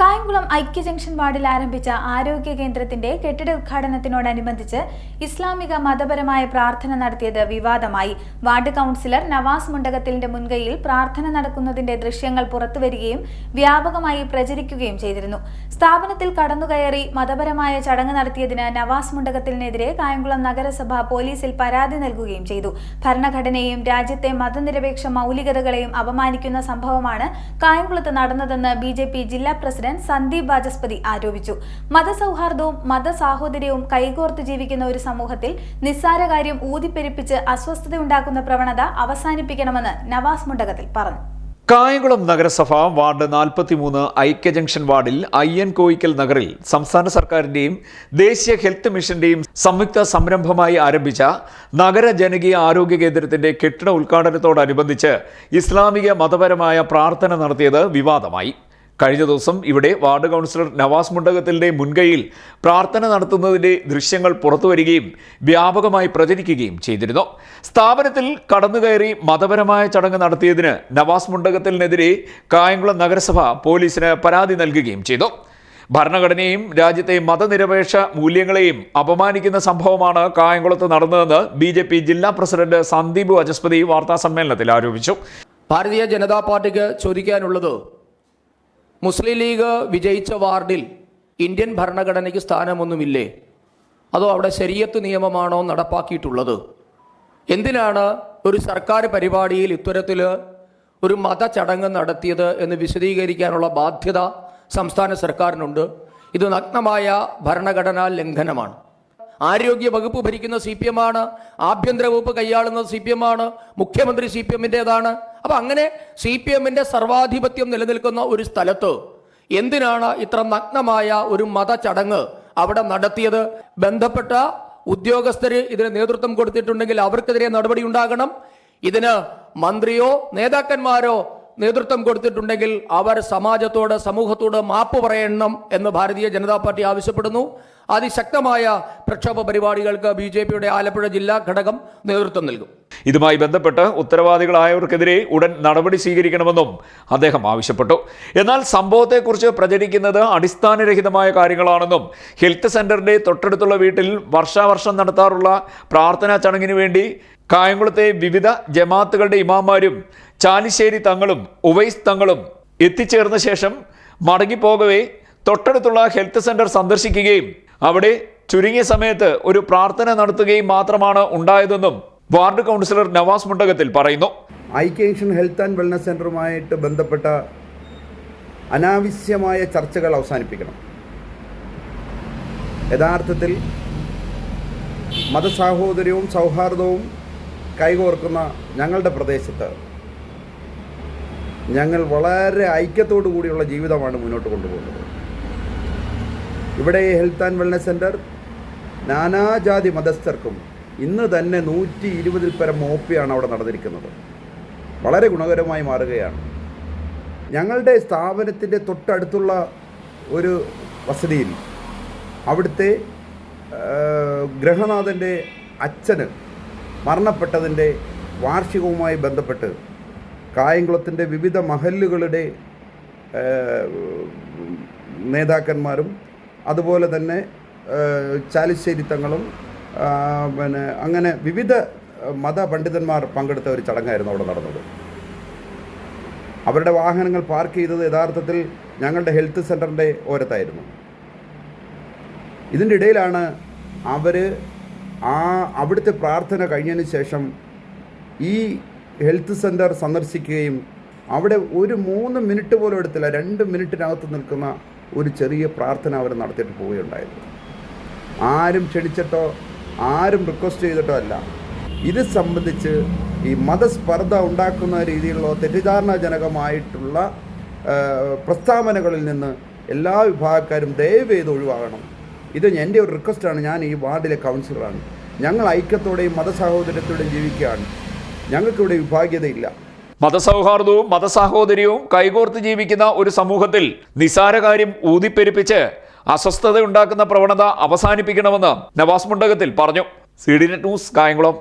കായംകുളം ഐക്യ ജംഗ്ഷൻ വാർഡിൽ ആരംഭിച്ച ആരോഗ്യ കേന്ദ്രത്തിന്റെ കെട്ടിട ഉദ്ഘാടനത്തിനോടനുബന്ധിച്ച് ഇസ്ലാമിക മതപരമായ പ്രാർത്ഥന നടത്തിയത് വിവാദമായി. വാർഡ് കൗൺസിലർ നവാസ് മുണ്ടകത്തിലിന്റെ മുൻകൈയിൽ പ്രാർത്ഥന നടക്കുന്നതിന്റെ ദൃശ്യങ്ങൾ പുറത്തുവരികയും വ്യാപകമായി പ്രചരിക്കുകയും ചെയ്തിരുന്നു. സ്ഥാപനത്തിൽ കടന്നുകയറി മതപരമായ ചടങ്ങ് നടത്തിയതിന് നവാസ് മുണ്ടകത്തിലിനെതിരെ കായംകുളം നഗരസഭ പോലീസിൽ പരാതി നൽകുകയും ചെയ്തു. ഭരണഘടനയെയും രാജ്യത്തെ മതനിരപേക്ഷ മൗലികതകളെയും അപമാനിക്കുന്ന സംഭവമാണ് കായംകുളത്ത് നടന്നതെന്ന് ബി ജില്ലാ പ്രസിഡന്റ് സന്ദീപ് വാചസ്പതി ആരോപിച്ചു. മതസൗഹാർദ്ദവും മതസാഹോദര്യവും കൈകോർത്ത് ജീവിക്കുന്ന ഒരു സമൂഹത്തിൽ നിസ്സാര കാര്യം ഊതിപ്പെരുപ്പിച്ച് അസ്വസ്ഥതയുണ്ടാക്കുന്ന പ്രവണത അവസാനിപ്പിക്കണമെന്ന് നവാസ് മുണ്ടകത്തിൽ പറഞ്ഞു. കായംകുളം നഗരസഭ വാർഡ് നാൽപ്പത്തിമൂന്ന് ഐക്യ ജംഗ്ഷൻ വാർഡിൽ അയ്യൻ കോയിക്കൽ നഗറിൽ സംസ്ഥാന സർക്കാരിന്റെയും ദേശീയ ഹെൽത്ത് മിഷന്റെയും സംയുക്ത സംരംഭമായി ആരംഭിച്ച നഗര ജനകീയ ആരോഗ്യ കേന്ദ്രത്തിന്റെ കെട്ടിട ഉദ്ഘാടനത്തോടനുബന്ധിച്ച് ഇസ്ലാമിക മതപരമായ പ്രാർത്ഥന നടത്തിയത് വിവാദമായി. കഴിഞ്ഞ ദിവസം ഇവിടെ വാർഡ് കൗൺസിലർ നവാസ് മുണ്ടകത്തിന്റെ മുൻകൈയിൽ പ്രാർത്ഥന നടത്തുന്നതിന്റെ ദൃശ്യങ്ങൾ പുറത്തുവരികയും വ്യാപകമായി പ്രചരിക്കുകയും ചെയ്തിരുന്നു. സ്ഥാപനത്തിൽ കടന്നുകയറി മതപരമായ ചടങ്ങ് നടത്തിയതിന് നവാസ് മുണ്ടകത്തിനെതിരെ കായംകുളം നഗരസഭ പോലീസിന് പരാതി നൽകുകയും ചെയ്തു. ഭരണഘടനയും രാജ്യത്തെ മതനിരപേക്ഷ മൂല്യങ്ങളെയും അപമാനിക്കുന്ന സംഭവമാണ് കായംകുളത്ത് നടന്നതെന്ന് ബി ജെ പി ജില്ലാ പ്രസിഡന്റ് സന്ദീപ് വചസ്പതി വാർത്താ സമ്മേളനത്തിൽ ആരോപിച്ചു. ഭാരതീയ ജനതാ പാർട്ടിക്ക് ചോദിക്കാനുള്ളത് മുസ്ലിം ലീഗ് വിജയിച്ച വാർഡിൽ ഇന്ത്യൻ ഭരണഘടനയ്ക്ക് സ്ഥാനമൊന്നുമില്ലേ? അതോ അവിടെ ശരീരത്ത് നിയമമാണോ നടപ്പാക്കിയിട്ടുള്ളത്? എന്തിനാണ് ഒരു സർക്കാർ പരിപാടിയിൽ ഇത്തരത്തിൽ ഒരു മത ചടങ്ങ് നടത്തിയത് എന്ന് വിശദീകരിക്കാനുള്ള ബാധ്യത സംസ്ഥാന സർക്കാരിനുണ്ട്? ഇത് നഗ്നമായ ഭരണഘടനാ ലംഘനമാണ്. ആരോഗ്യ വകുപ്പ് ഭരിക്കുന്ന സി പി എം ആണ് ആഭ്യന്തര വകുപ്പ് കൈയാളുന്നത് സി പി എം ആണ് മുഖ്യമന്ത്രി സി പി എമ്മിന്റെതാണ് അപ്പം അങ്ങനെ സി പി എമ്മിന്റെ സർവാധിപത്യം നിലനിൽക്കുന്ന ഒരു സ്ഥലത്ത് എന്തിനാണ് ഇത്ര നഗ്നമായ ഒരു മത ചടങ്ങ് അവിടെ നടത്തിയത്? ബന്ധപ്പെട്ട ഉദ്യോഗസ്ഥര് ഇതിന് നേതൃത്വം കൊടുത്തിട്ടുണ്ടെങ്കിൽ അവർക്കെതിരെ നടപടി ഉണ്ടാകണം. ഇതിന് മന്ത്രിയോ നേതാക്കന്മാരോ നേതൃത്വം കൊടുത്തിട്ടുണ്ടെങ്കിൽ അവർ സമാജത്തോട് സമൂഹത്തോട് മാപ്പ് പറയണം എന്ന് ഭാരതീയ ജനതാ പാർട്ടി ആവശ്യപ്പെടുന്നു. അതിശക്തമായ പ്രക്ഷോഭ പരിപാടികൾക്ക് ബി ജെ പിയുടെ ആലപ്പുഴ ജില്ലാ ഘടകം നേതൃത്വം നൽകും. ഇതുമായി ബന്ധപ്പെട്ട് ഉത്തരവാദികളായവർക്കെതിരെ ഉടൻ നടപടി സ്വീകരിക്കണമെന്നും അദ്ദേഹം ആവശ്യപ്പെട്ടു. എന്നാൽ സംഭവത്തെക്കുറിച്ച് പ്രചരിക്കുന്നത് അടിസ്ഥാനരഹിതമായ കാര്യങ്ങളാണെന്നും ഹെൽത്ത് സെന്ററിന്റെ തൊട്ടടുത്തുള്ള വീട്ടിൽ വർഷാവർഷം നടത്താറുള്ള പ്രാർത്ഥനാ ചടങ്ങിന് വേണ്ടി കായംകുളത്തെ വിവിധ ജമാത്തുകളുടെ ഇമാമാരും ചാലിശ്ശേരി തങ്ങളും ഉവൈസ് തങ്ങളും എത്തിച്ചേർന്ന ശേഷം മടങ്ങിപ്പോകവേ തൊട്ടടുത്തുള്ള ഹെൽത്ത് സെന്റർ സന്ദർശിക്കുകയും അവിടെ ചുരുങ്ങിയ സമയത്ത് ഒരു പ്രാർത്ഥന നടത്തുകയും മാത്രമാണ് ഉണ്ടായതെന്നും വാർഡ് കൗൺസിലർ നവാസ് മുണ്ടകത്തിൽ പറയുന്നു. ഐക്യേഷൻ ഹെൽത്ത് ആൻഡ് വെൽനസ് സെന്ററുമായിട്ട് ബന്ധപ്പെട്ട അനാവശ്യമായ ചർച്ചകൾ അവസാനിപ്പിക്കണം. യഥാർത്ഥത്തിൽ മതസാഹോദര്യവും സൗഹാർദ്ദവും കൈകോർക്കുന്ന ഞങ്ങളുടെ പ്രദേശത്ത് ഞങ്ങൾ വളരെ ഐക്യത്തോടു കൂടിയുള്ള ജീവിതമാണ് മുന്നോട്ട് കൊണ്ടുപോകുന്നത്. ഇവിടെ ഹെൽത്ത് ആൻഡ് വെൽനസ് സെന്റർ നാനാജാതി മതസ്ഥർക്കും ഇന്ന് തന്നെ നൂറ്റി ഇരുപതിൽ പരം മോപ്പിയാണ് അവിടെ നടന്നിരിക്കുന്നത്. വളരെ ഗുണകരമായി മാറുകയാണ്. ഞങ്ങളുടെ സ്ഥാപനത്തിന്റെ തൊട്ടടുത്തുള്ള ഒരു വസതിയിൽ അവിടുത്തെ ഗ്രഹനാഥന്റെ അച്ഛന് മരണപ്പെട്ടതിന്റെ വാർഷികവുമായി ബന്ധപ്പെട്ട് കായംകുളത്തിന്റെ വിവിധ മഹല്ലുകളുടെ നേതാക്കന്മാരും അതുപോലെ തന്നെ ചാലിശ്ശേരി തങ്ങളും പിന്നെ അങ്ങനെ വിവിധ മതപണ്ഡിതന്മാർ പങ്കെടുത്ത ഒരു ചടങ്ങായിരുന്നു അവിടെ നടന്നത്. അവരുടെ വാഹനങ്ങൾ പാർക്ക് ചെയ്തത് യഥാർത്ഥത്തിൽ ഞങ്ങളുടെ ഹെൽത്ത് സെന്ററിന്റെ ഓരത്തായിരുന്നു. ഇതിന്റെ ഇടയിലാണ് അവർ ആ അവിടുത്തെ പ്രാർത്ഥന കഴിഞ്ഞതിന് ശേഷം ഈ ഹെൽത്ത് സെന്റർ സന്ദർശിക്കുകയും അവിടെ ഒരു മൂന്ന് മിനിറ്റ് പോലും എടുത്തില്ല രണ്ട് മിനിറ്റിനകത്ത് നിൽക്കുന്ന ഒരു ചെറിയ പ്രാർത്ഥന അവർ നടത്തിയിട്ട് പോവുകയുണ്ടായത് ആരും ക്ഷണിച്ചിട്ടോ ആരും റിക്വസ്റ്റ് ചെയ്തിട്ടോ അല്ല. ഇത് സംബന്ധിച്ച് ഈ മതസ്പർദ്ധ ഉണ്ടാക്കുന്ന രീതിയിലുള്ള തെറ്റിദ്ധാരണാജനകമായിട്ടുള്ള പ്രസ്താവനകളിൽ നിന്ന് എല്ലാ വിഭാഗക്കാരും ദയവ് ചെയ്ത് ഒഴിവാകണം. ഇത് എന്റെ ഒരു റിക്വസ്റ്റാണ്. ഞാൻ ഈ വാർഡിലെ കൗൺസിലറാണ്. ഞങ്ങൾ ഐക്യത്തോടെയും മതസഹോദരത്തോടെയും ജീവിക്കുകയാണ്. ഞങ്ങൾക്കിവിടെ വിഭാഗ്യതയില്ല. മതസൗഹാർദ്ദവും മതസാഹോദര്യവും കൈകോർത്ത് ജീവിക്കുന്ന ഒരു സമൂഹത്തിൽ നിസാര കാര്യം ഊതിപ്പെരുപ്പിച്ച് അസ്വസ്ഥത ഉണ്ടാക്കുന്ന പ്രവണത അവസാനിപ്പിക്കണമെന്ന് നവാസ് മുണ്ടകത്തിൽ പറഞ്ഞു. C D news Kayamkulam.